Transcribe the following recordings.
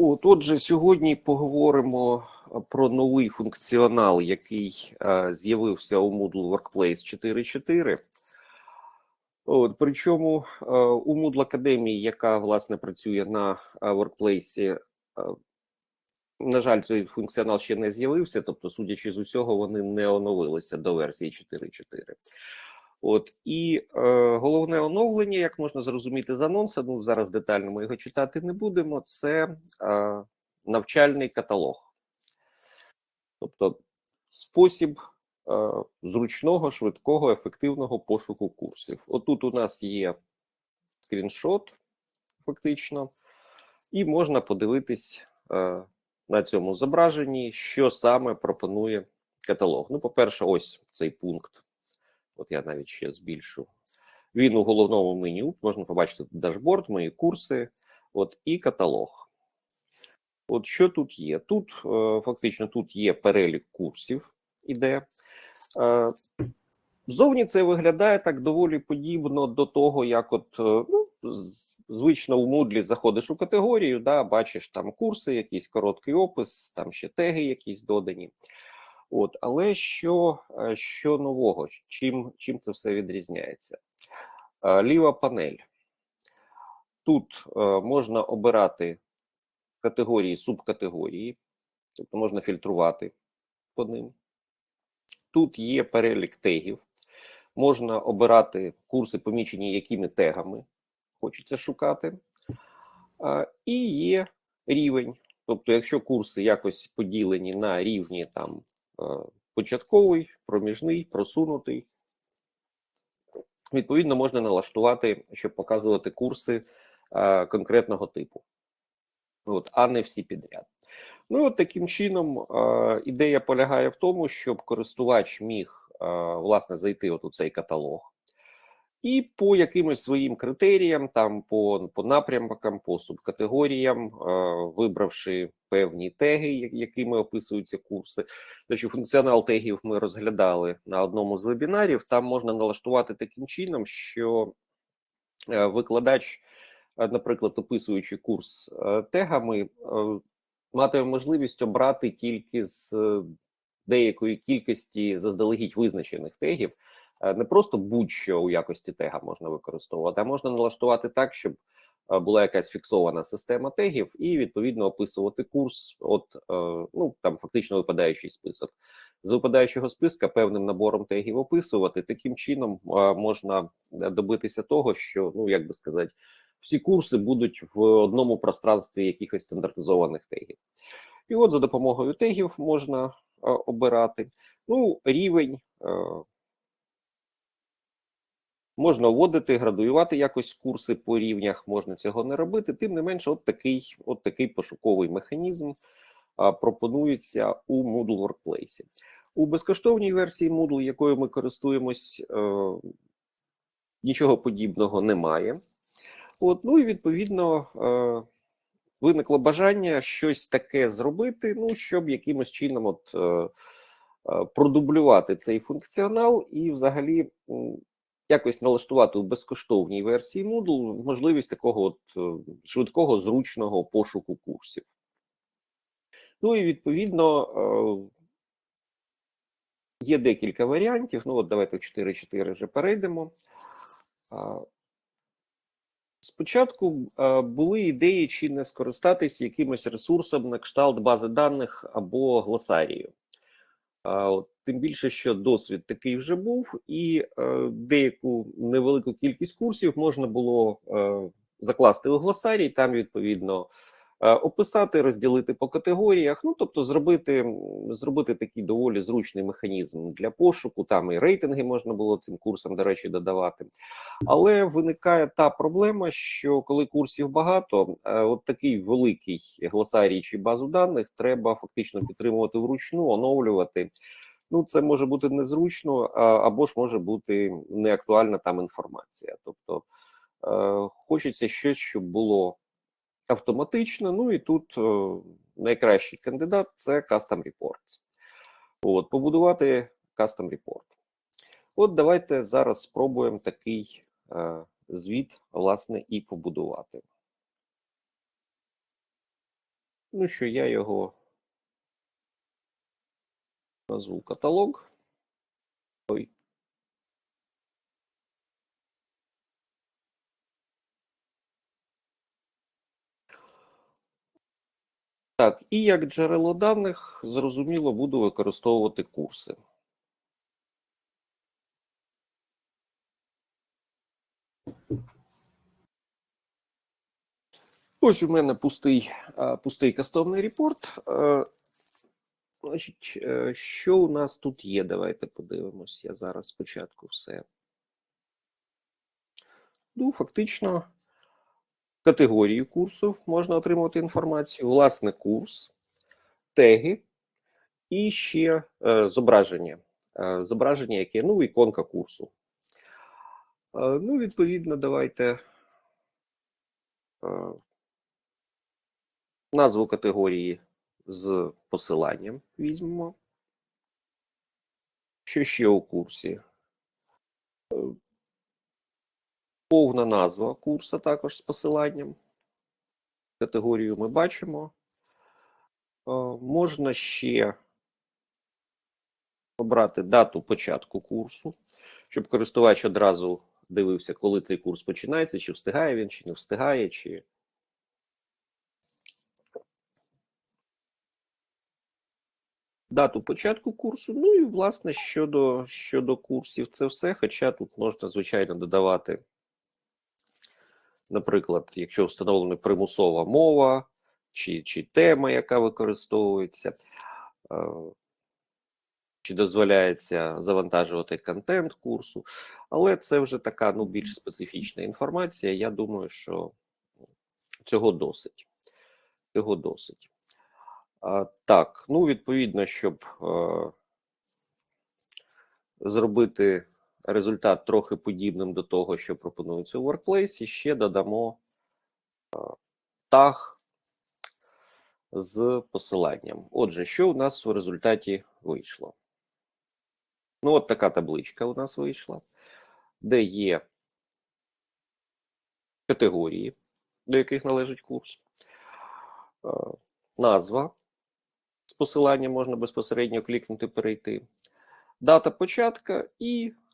От, отже, сьогодні поговоримо про новий функціонал, який е, з'явився у Moodle Workplace 4.4. От, причому е, у Moodle Академії, яка власне працює на Workplace, е, на жаль, цей функціонал ще не з'явився, тобто, судячи з усього, вони не оновилися до версії 4.4. От і е, головне оновлення, як можна зрозуміти з анонсу, ну зараз детально ми його читати не будемо. Це е, навчальний каталог, тобто спосіб е, зручного, швидкого, ефективного пошуку курсів. Отут у нас є скріншот, фактично, і можна подивитись е, на цьому зображенні, що саме пропонує каталог. Ну, по-перше, ось цей пункт. От я навіть ще збільшу. Він у головному меню. Можна побачити дашборд, мої курси, от і каталог. От що тут є? Тут е, фактично тут є перелік курсів, іде. Е, Зовні це виглядає так доволі подібно до того, як от е, ну, звично у Moodle заходиш у категорію, да, бачиш там курси, якийсь короткий опис, там ще теги якісь додані. От, але що е, що нового? Чим чим це все відрізняється? Е, ліва панель. Тут е, можна обирати категорії, субкатегорії, тобто можна фільтрувати по ним. Тут є перелік тегів, можна обирати курси, помічені якими тегами хочеться шукати. І є рівень. Тобто, якщо курси якось поділені на рівні там початковий, проміжний, просунутий. Відповідно, можна налаштувати, щоб показувати курси конкретного типу, от, а не всі підряд. Ну, от таким чином, ідея полягає в тому, щоб користувач міг власне зайти от у цей каталог, і по якимось своїм критеріям, там по по напрямкам, по субкатегоріям, е, вибравши певні теги, якими описуються курси. До функціонал тегів ми розглядали на одному з вебінарів. Там можна налаштувати таким чином, що е, викладач, е, наприклад, описуючи курс е, тегами, матиме можливість обрати тільки з деякої кількості заздалегідь визначених тегів. Е, не просто будь-що у якості тега можна використовувати, а можна налаштувати так, щоб е, була якась фіксована система тегів, і відповідно описувати курс. От е, ну там фактично випадаючий список з випадаючого списка певним набором тегів описувати. Таким чином можна добитися того, що ну як би сказати, всі курси будуть в одному пространстві якихось стандартизованих тегів. І от за допомогою тегів можна обирати ну рівень. Можна вводити, градуювати якось курси по рівнях, можна цього не робити. Тим не менше, от такий от такий пошуковий механізм а, пропонується у Moodle Workplace. У безкоштовній версії Moodle, якою ми користуємось, е, нічого подібного немає. От, Ну і відповідно е, виникло бажання щось таке зробити, ну, щоб якимось чином от, е, е, продублювати цей функціонал і взагалі якось налаштувати у безкоштовній версії Moodle можливість такого от е, швидкого зручного пошуку курсів. Ну і відповідно е, є декілька варіантів. Ну, от давайте в 4.4 вже перейдемо. Спочатку були ідеї, чи не скористатись якимось ресурсом на кшталт бази даних або глосарію. Тим більше, що досвід такий вже був, і е, деяку невелику кількість курсів можна було е, закласти у глосарій, там відповідно описати, розділити по категоріях. Ну тобто, зробити зробити такий доволі зручний механізм для пошуку. Там і рейтинги можна було цим курсам, до речі, додавати. Але виникає та проблема, що коли курсів багато, е, от такий великий глосарій чи базу даних треба фактично підтримувати вручну, оновлювати ну це може бути незручно, або ж може бути неактуальна там інформація. Тобто е, хочеться щось, щоб було автоматично. Ну і тут е, найкращий кандидат це Custom Reports. От, побудувати Custom Report. От давайте зараз спробуємо такий е, звіт, власне, і побудувати. Ну що я його назву каталог. Ой. Так, і як джерело даних, зрозуміло, буду використовувати курси. Ось у мене пустий, пустий кастомний репорт. Значить, е, що у нас тут є? Давайте подивимось. Я зараз спочатку все. Ну, фактично, категорії курсу можна отримувати інформацію, власне, курс, теги і ще е, зображення. Е, зображення, яке, ну, іконка курсу. Е, ну, відповідно, давайте е, назву категорії з посиланням візьмемо. Що ще у курсі? Повна назва курсу також з посиланням. Категорію ми бачимо. Е, Можна ще обрати дату початку курсу, щоб користувач одразу дивився, коли цей курс починається, чи встигає він, чи не встигає, чи дату початку курсу. Ну і власне щодо, щодо курсів, це все. Хоча тут можна, звичайно, додавати, наприклад, якщо встановлена примусова мова чи, чи тема, яка використовується, е, чи дозволяється завантажувати контент курсу, але це вже така ну, більш специфічна інформація. Я думаю, що цього досить. Цього досить. А, Так, ну відповідно, щоб е, зробити результат трохи подібним до того, що пропонується у Workplace, і ще додамо е, таг з посиланням. Отже, що у нас у результаті вийшло? Ну, от така табличка у нас вийшла, де є категорії, до яких належить курс, е, назва з посиланням можна безпосередньо клікнути, перейти, дата початка і е,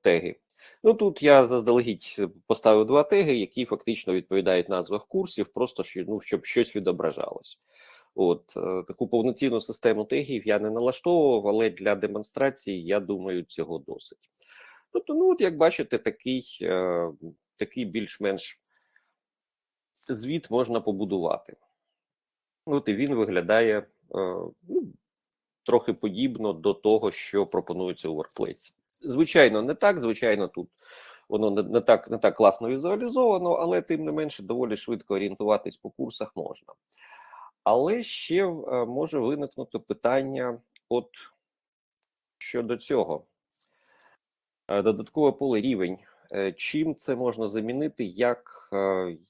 теги. Ну тут я заздалегідь поставив два теги, які фактично відповідають назвах курсів, просто ну, щоб щось відображалось. От е, таку повноцінну систему тегів я не налаштовував, але для демонстрації я думаю, цього досить. Тобто, ну от як бачите, такий, е, такий більш-менш звіт можна побудувати. От і він виглядає е, ну, трохи подібно до того, що пропонується у Workplace. Звичайно, не так. Звичайно, тут воно не, не так не так класно візуалізовано, але тим не менше доволі швидко орієнтуватись по курсах можна. Але ще е, може виникнути питання, от щодо цього. Е, Додаткове поле рівень. Е, Чим це можна замінити, як,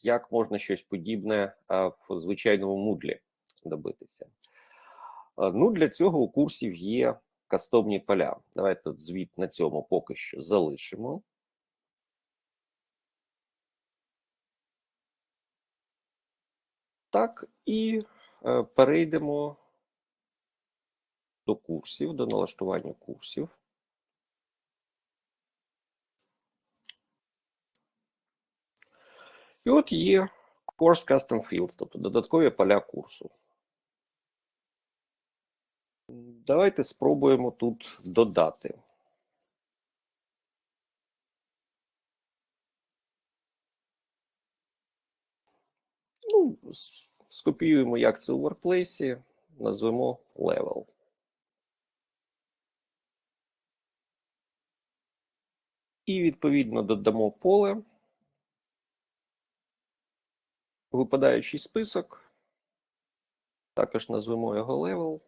як можна щось подібне в звичайному мудлі добитися? Ну, для цього у курсів є кастомні поля. Давайте звіт на цьому поки що залишимо. Так, і е, перейдемо до курсів, до налаштування курсів. І от є Course Custom Fields, тобто додаткові поля курсу. Давайте спробуємо тут додати. Ну, скопіюємо, як це у Workplace, назвемо level. І відповідно додамо поле, випадаючий список. Також назвемо його level.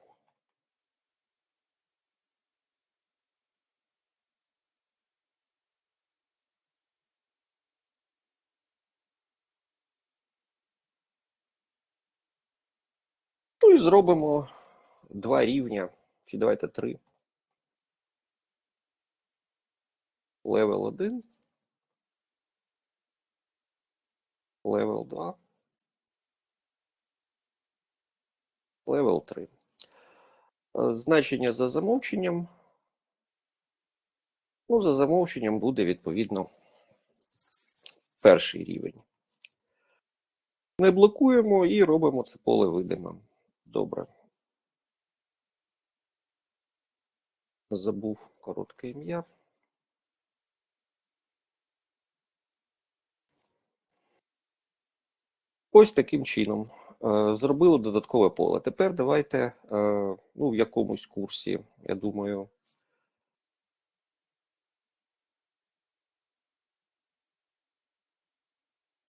І зробимо два рівня, чи давайте три. Левел 1. Левел 2. Level 3. Е, Значення за замовченням. Ну, за замовченням буде відповідно перший рівень. Не блокуємо і робимо це поле видимим. Добре. Забув коротке ім'я. Ось таким чином е, зробили додаткове поле. Тепер давайте е, ну, в якомусь курсі, я думаю.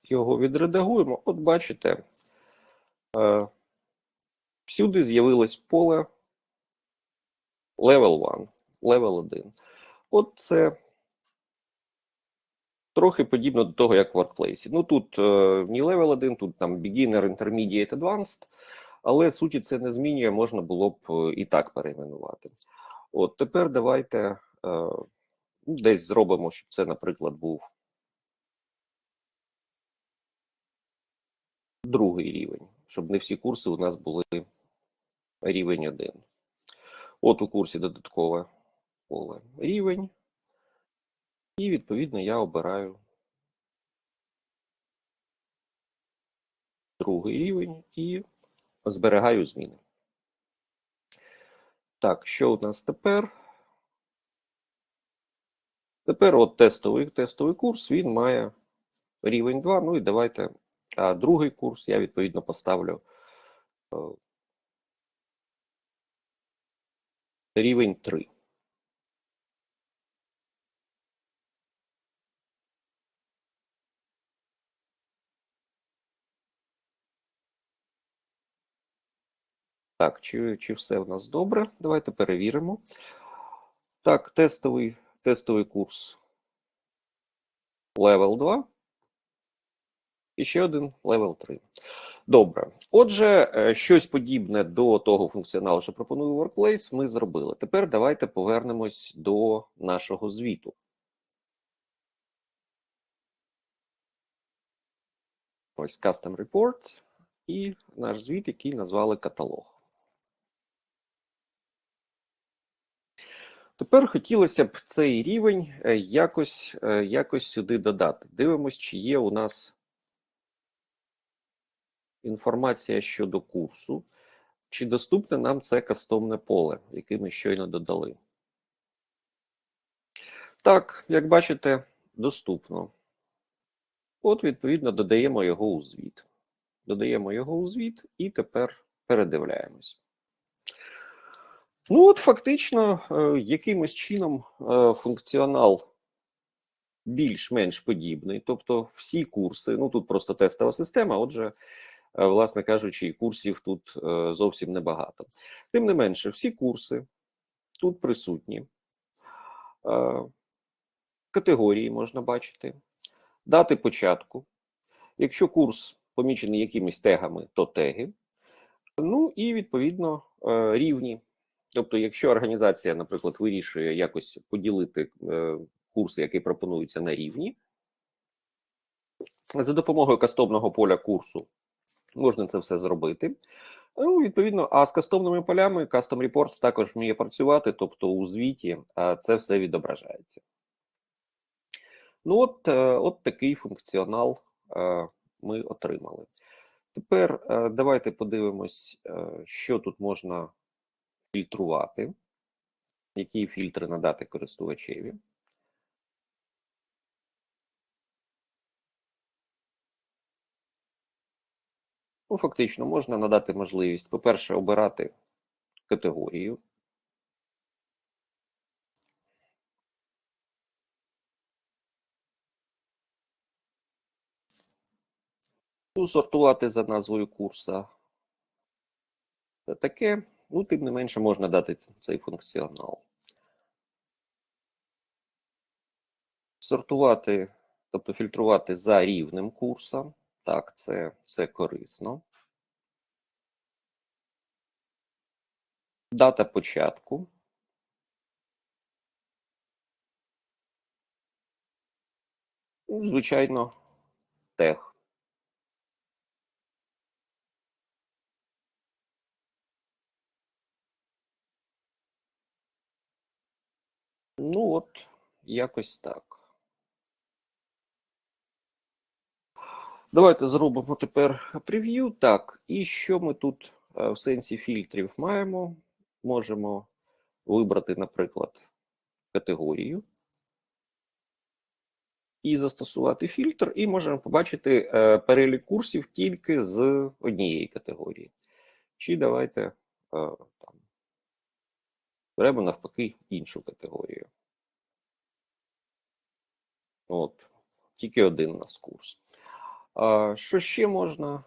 Його відредагуємо. От бачите, е, всюди з'явилось поле Level 1, Level 1. От це трохи подібно до того, як в Workplace. Ну тут е, не Level 1, тут там Beginner, Intermediate, Advanced, але суті це не змінює, можна було б е, і так перейменувати. От тепер давайте е, ну, десь зробимо, щоб це, наприклад, був другий рівень, щоб не всі курси у нас були рівень 1. От у курсі додаткове поле рівень. І, відповідно, я обираю другий рівень і зберігаю зміни. Так, що у нас тепер? Тепер от тестовий тестовий курс, він має рівень 2. Ну і давайте а другий курс я відповідно поставлю е, рівень 3. Так, чи, чи все в нас добре? Давайте перевіримо. Так, тестовий, тестовий курс Level 2. І ще один Level 3. Добре. Отже, е, щось подібне до того функціоналу, що пропонує Workplace, ми зробили. Тепер давайте повернемось до нашого звіту. Ось Custom Report і наш звіт, який назвали каталог. Тепер хотілося б цей рівень е, якось, е, якось сюди додати. Дивимось, чи є у нас інформація щодо курсу, чи доступне нам це кастомне поле, яке ми щойно додали. Так, як бачите, доступно. От, відповідно, додаємо його у звіт. Додаємо його у звіт і тепер передивляємось. Ну, от, фактично, е, якимось чином е, функціонал більш-менш подібний. Тобто, всі курси, ну тут просто тестова система, отже, власне кажучи, і курсів тут е, зовсім небагато. Тим не менше, всі курси тут присутні. Е, Категорії можна бачити, дати початку. Якщо курс помічений якимись тегами, то теги. Ну і відповідно е, рівні. Тобто, якщо організація, наприклад, вирішує якось поділити е, курси, які пропонуються на рівні, за допомогою кастомного поля курсу можна це все зробити. Ну, відповідно, а з кастомними полями Custom Reports також вміє працювати, тобто у звіті це все відображається. Ну, от, е, от такий функціонал е, ми отримали. Тепер е, давайте подивимось, е, що тут можна фільтрувати, які фільтри надати користувачеві. Ну, фактично, можна надати можливість, по-перше, обирати категорію. Ну, сортувати за назвою курса. Це таке. Ну, тим не менше, можна дати цей функціонал. Сортувати, тобто фільтрувати за рівнем курса. Так, це все корисно. Дата початку. Ну, звичайно, тех. Ну, от, якось так. Давайте зробимо тепер прев'ю. Так, і що ми тут е, в сенсі фільтрів маємо? Можемо вибрати, наприклад, категорію і застосувати фільтр, і можемо побачити е, перелік курсів тільки з однієї категорії. Чи давайте е, там беремо навпаки іншу категорію. От, тільки один у нас курс. А, Що ще можна?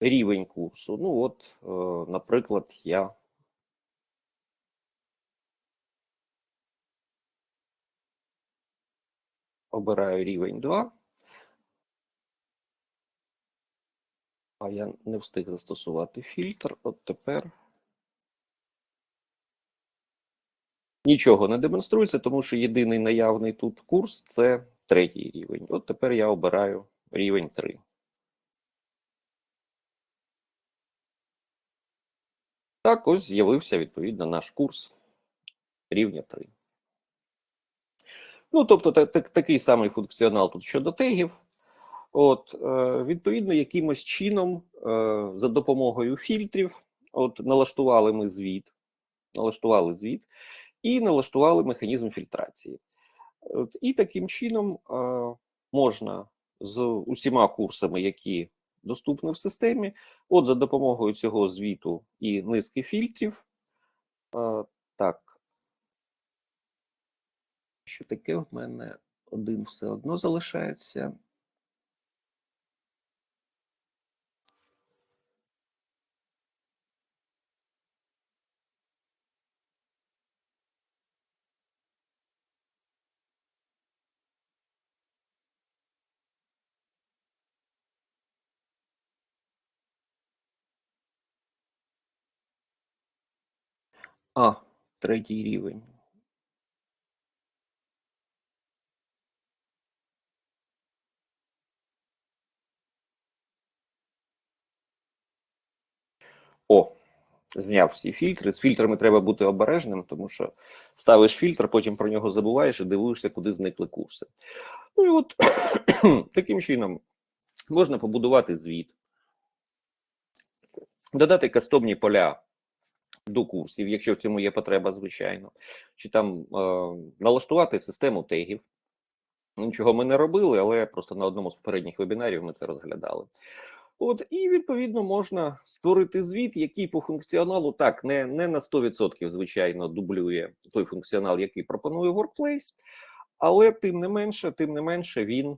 Рівень курсу. Ну, от, е, наприклад, я обираю рівень 2. А я не встиг застосувати фільтр. От тепер нічого не демонструється, тому що єдиний наявний тут курс це третій рівень. От тепер я обираю рівень 3. Так, ось з'явився відповідно наш курс рівня 3. Ну, тобто, так, так, такий самий функціонал тут щодо тегів. От, е, відповідно, якимось чином, е, за допомогою фільтрів, от налаштували ми звіт, налаштували звіт і налаштували механізм фільтрації. І таким чином можна з усіма курсами, які доступні в системі, от за допомогою цього звіту і низки фільтрів. Так. Що таке в мене один все одно залишається. А, третій рівень. О, зняв всі фільтри. З фільтрами треба бути обережним, тому що ставиш фільтр, потім про нього забуваєш і дивуєшся, куди зникли курси. Ну і от таким чином можна побудувати звіт, додати кастомні поля до курсів, якщо в цьому є потреба, звичайно, чи там е, налаштувати систему тегів. Нічого ми не робили, але просто на одному з попередніх вебінарів ми це розглядали. От, і відповідно можна створити звіт, який по функціоналу так не не на 100%, звичайно, дублює той функціонал, який пропонує Workplace, але тим не менше, тим не менше, він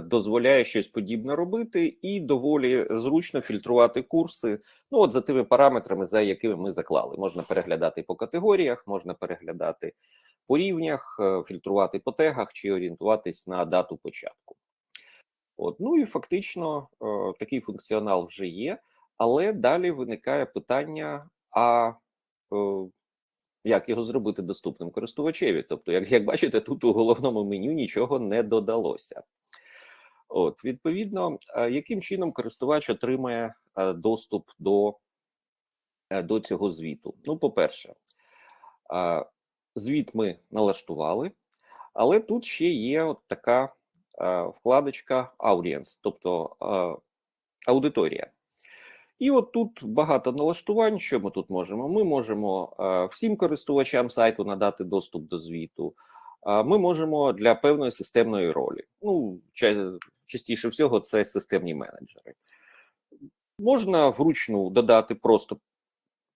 дозволяє щось подібне робити і доволі зручно фільтрувати курси. Ну, от за тими параметрами, за якими ми заклали. Можна переглядати по категоріях, можна переглядати по рівнях, е, фільтрувати по тегах чи орієнтуватись на дату початку. От, Ну і фактично е, такий функціонал вже є, але далі виникає питання: а е, як його зробити доступним користувачеві? Тобто, як як бачите, тут у головному меню нічого не додалося. От, Відповідно, е, яким чином користувач отримає е, доступ до, е, до цього звіту? Ну, по-перше, звіт ми налаштували, але тут ще є от така. Вкладочка Audience, тобто аудиторія. І от тут багато налаштувань. Що ми тут можемо? Ми можемо всім користувачам сайту надати доступ до звіту. Ми можемо для певної системної ролі. Ну, частіше всього, це системні менеджери. Можна вручну додати просто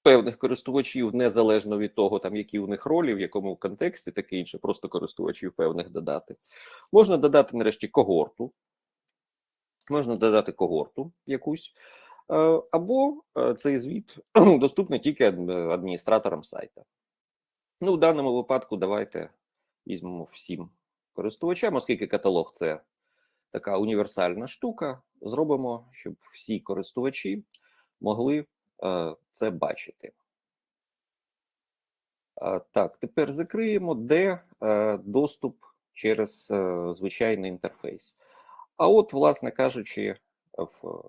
певних користувачів, незалежно від того, там які у них ролі, в якому контексті, таке інше, просто користувачів певних додати. Можна додати нарешті когорту, можна додати когорту якусь, е, або е, цей звіт доступний тільки адміністраторам сайта. Ну, в даному випадку, давайте візьмемо всім користувачам, оскільки каталог це така універсальна штука. Зробимо, щоб всі користувачі могли Е, це бачити. Так, тепер закриємо, де е, доступ через е, звичайний інтерфейс. А от, власне кажучи, в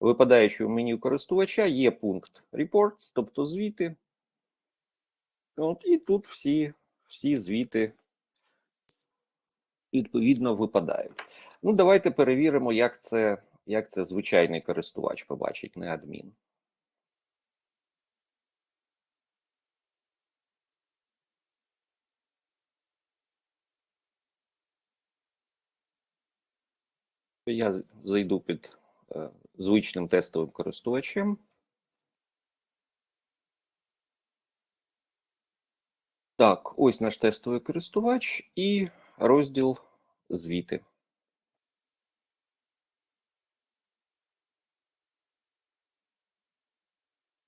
випадаючого меню користувача є пункт Reports, тобто звіти. От, і тут всі, всі звіти відповідно випадають. Ну, давайте перевіримо, як це, як це звичайний користувач побачить, не адмін. Я зайду під е, звичним тестовим користувачем. Так, ось наш тестовий користувач і розділ звіти.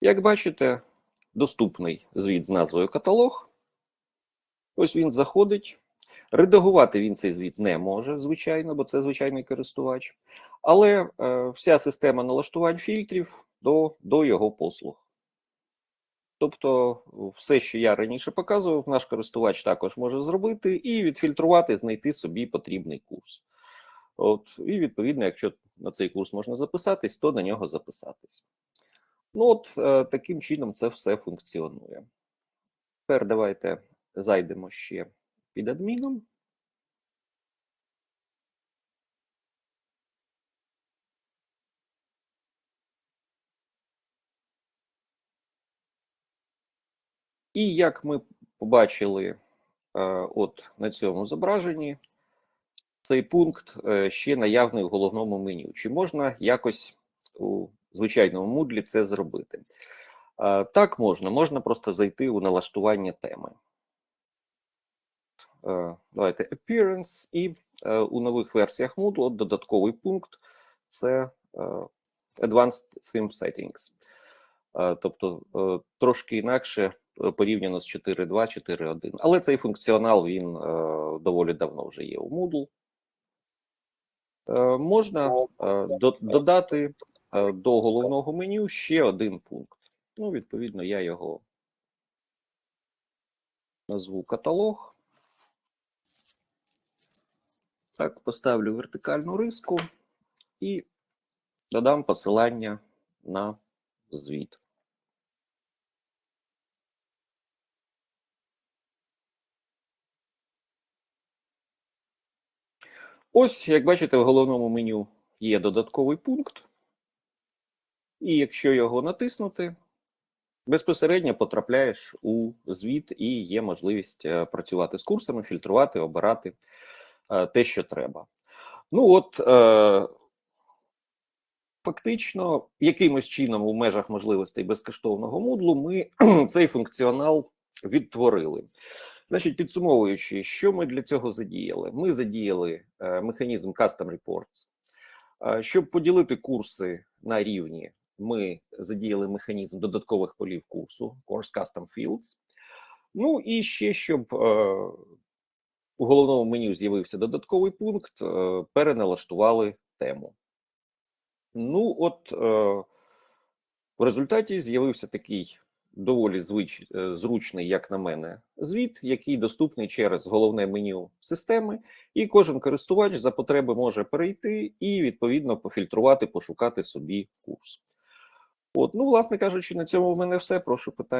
Як бачите, доступний звіт з назвою каталог. Ось він заходить. Редагувати він цей звіт не може, звичайно, бо це звичайний користувач. Але е, вся система налаштувань фільтрів до, до його послуг. Тобто, все, що я раніше показував, наш користувач також може зробити і відфільтрувати, знайти собі потрібний курс. От, і відповідно, якщо на цей курс можна записатись, то на нього записатись. Ну, от е, таким чином це все функціонує. Тепер давайте зайдемо ще під адміном. І як ми побачили е, от на цьому зображенні, цей пункт е, ще наявний в головному меню. Чи можна якось у звичайному Moodle це зробити? Е, Так, можна. Можна просто зайти у налаштування теми. Давайте Appearance, і у нових версіях Moodle додатковий пункт це Advanced Theme Settings. Тобто трошки інакше порівняно з 4.2, 4.1. Але цей функціонал він е, доволі давно вже є у Moodle. Е, Можна е, до- додати е, до головного меню ще один пункт. Ну, відповідно, я його назву каталог. Так, поставлю вертикальну риску і додам посилання на звіт. Ось, як бачите, в головному меню є додатковий пункт, і якщо його натиснути, безпосередньо потрапляєш у звіт і є можливість е, працювати з курсами, фільтрувати, обирати е, те, що треба. Ну от, е, фактично, якимось чином у межах можливостей безкоштовного Moodle ми цей функціонал відтворили. Значить, підсумовуючи, що ми для цього задіяли? Ми задіяли е, механізм Custom Reports. Е, щоб поділити курси на рівні, ми задіяли механізм додаткових полів курсу Course Custom Fields. Ну і ще щоб е, у головному меню з'явився додатковий пункт, переналаштували тему. Ну, от в результаті з'явився такий доволі звич, е, зручний, як на мене, звіт, який доступний через головне меню системи, і кожен користувач за потреби може перейти і відповідно пофільтрувати, пошукати собі курс. От, ну, власне кажучи, на цьому в мене все. Прошу питань.